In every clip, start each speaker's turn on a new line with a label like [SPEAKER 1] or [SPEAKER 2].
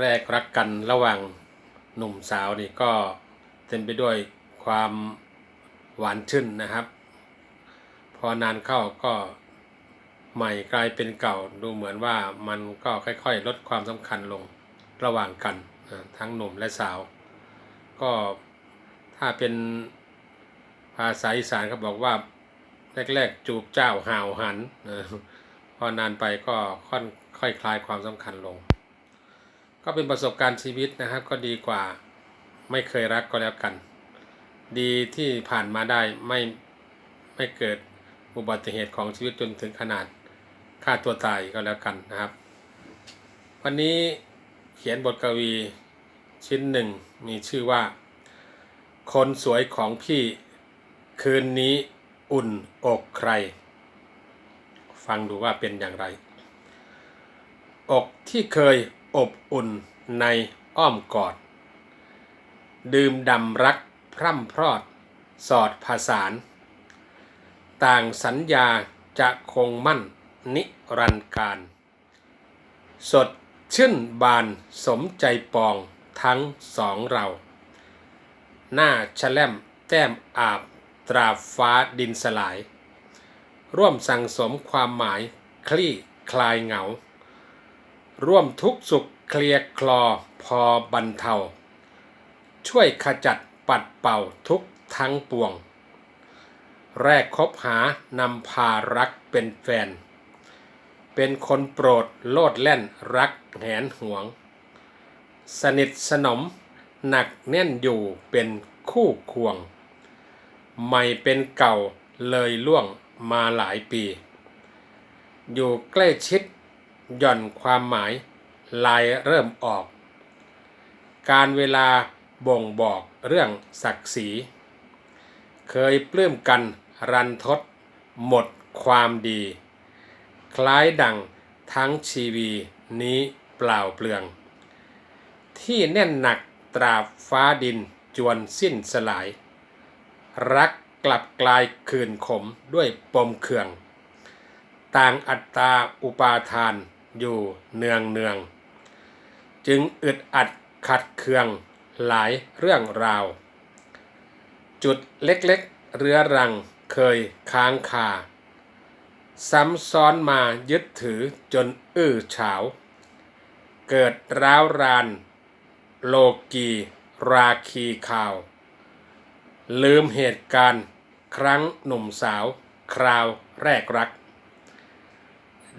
[SPEAKER 1] แรกรักกันระหว่างหนุ่มสาวนี่ก็เต็มไปด้วยความหวานชื่นนะครับ พอนานเข้าก็ใหม่กลายเป็นเก่าดูเหมือนว่ามันก็ค่อยๆ ลดความสำคัญลงระหว่างกันทั้งหนุ่มและสาว ก็ถ้าเป็นภาษาอีสานเขาบอกว่าแรกๆ จูบเจ้าห่าวหันพอนานไปก็ค่อนค่อยคลายความสำคัญลง ก็เป็นประสบการณ์ชีวิตนะครับ ก็ดีกว่าไม่เคยรักก็แล้วกัน ดีที่ผ่านมาได้ไม่ไม่เกิดอุบัติเหตุของชีวิตจนถึงขนาดฆ่าตัวตายก็แล้วกันนะครับ วันนี้เขียนบทกวีชิ้นหนึ่งมีชื่อว่า คนสวยของพี่คืนนี้อุ่นอกใคร ฟังดูว่าเป็นอย่างไร อกที่เคย อบอุ่นในอ้อมกอด ดื่มดำรักพร่ำพรอด สอดผสาน ต่างสัญญาจะคงมั่นนิรันดร์การ สดชื่นบานสมใจปองทั้งสองเรา หน้าแฉลมแต้มอาบตราฟ้าดินสลาย ร่วมสั่งสมความหมายคลี่คลายเหงา ร่วมทุกสุขเคลียร์คลอพอบรรเทา ช่วยขจัดปัดเป่าทุกทั้งปวง แรกคบหานำพารักเป็นแฟน เป็นคนโปรดโลดแล่นรักแหนหวง สนิทสนมหนักแน่นอยู่เป็นคู่ควง ใหม่เป็นเก่าเลยล่วงมาหลายปี อยู่ใกล้ชิด หย่อนความหมาย ลายเริ่มออก การเวลาบ่งบอกเรื่องศักดิ์ศรี เคยปลื้มกันรันทด หมดความดี คล้ายดังทั้งชีวีนี้เปล่าเปลือง ที่แน่นหนักตราบฟ้าดินจวนสิ้นสลาย รักกลับกลายคืนขมด้วยปมเคือง ต่างอัตตาอุปาทาน อยู่เนืองเนือง จึงอึดอัดขัดเคืองหลายเรื่องราว จุดเล็กๆเรื้อรังเคยค้างคา ซ้ำซ้อนมายึดถือจนอื้อฉาว เกิดร้าวราน โลกีราคีข่าว ลืมเหตุการณ์ครั้งหนุ่มสาว คราวแรกรัก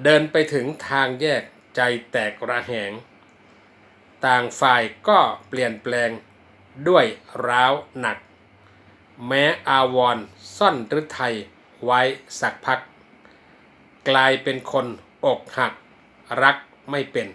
[SPEAKER 1] เดินไปถึงทางแยกใจแตกระแหง ต่างฝ่ายก็เปลี่ยนแปลงด้วยร้าวหนัก แม้อาวรซ่อนฤทัยไว้สักพัก กลายเป็นคนอกหักรักไม่เป็น